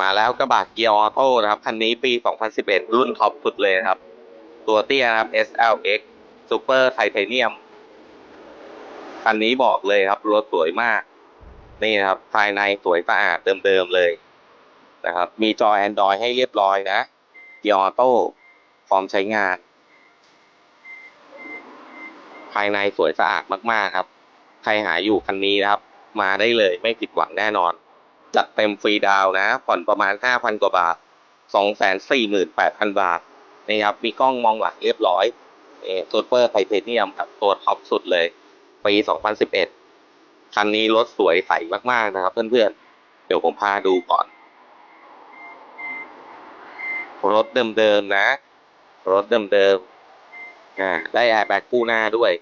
มาแล้วกระบะเกียร์ออโต้นะครับ คันนี้ปี 2011 รุ่นท็อปสุดเลยครับ ตัวเตี้ยนะครับ SLX Super Titanium คันนี้บอกเลยครับ รถสวยมาก นี่นะครับ ภายในสวยสะอาดเดิมๆเลยนะครับ มีจอ Android ให้เรียบร้อยนะ เกียร์ออโต้พร้อมใช้งาน ภายในสวยสะอาดมากๆครับ ใครหาอยู่คันนี้นะครับ มาได้เลยไม่ผิดหวังแน่นอน จัดเต็มฟรีดาวนะ ผ่อนประมาณ 5,000 กว่าบาท 248,000 บาทนี่ครับ มีกล้องมองหลังเรียบร้อยเอซูเปอร์ไทเทเนียมครับตัวท็อปสุดเลย ปี 2011 คันนี้รถสวยใสมาก ๆ นะครับเพื่อน ๆ เดี๋ยวผมพาดูก่อน รถเดิม ๆ นะ รถเดิมๆอ่าได้แอร์แบ็กคู่หน้าด้วย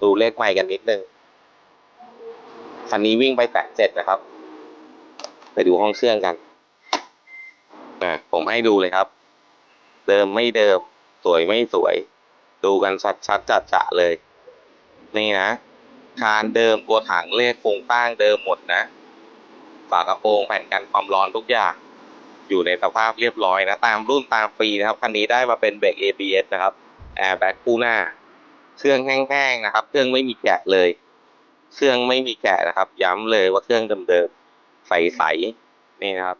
ดูเลขใหม่กันนิดนึงคันนี้วิ่งไปแปดเจ็ดนะครับ ไปดูห้องเครื่องกันอะผมให้ดูเลยครับ เดิมไม่เดิม สวยไม่สวย ดูกันชัดชัดจัดจะเลย นี่นะ คานเดิมตัวถังเลขโครงตั้งเดิมหมดนะ ฝากระโปรงแผ่นกันความร้อนทุกอย่าง อยู่ในสภาพเรียบร้อยนะ ตามรุ่นตามปีนะครับ คันนี้ได้มาเป็นเบรก ABS นะครับ แอร์แบ็กคู่หน้า เครื่องแห้งๆนะครับ เครื่องไม่มีแกะเลย เครื่องไม่มีแกะนะครับ ย้ำเลยว่าเครื่องเดิมๆ ใสๆนี่นะครับ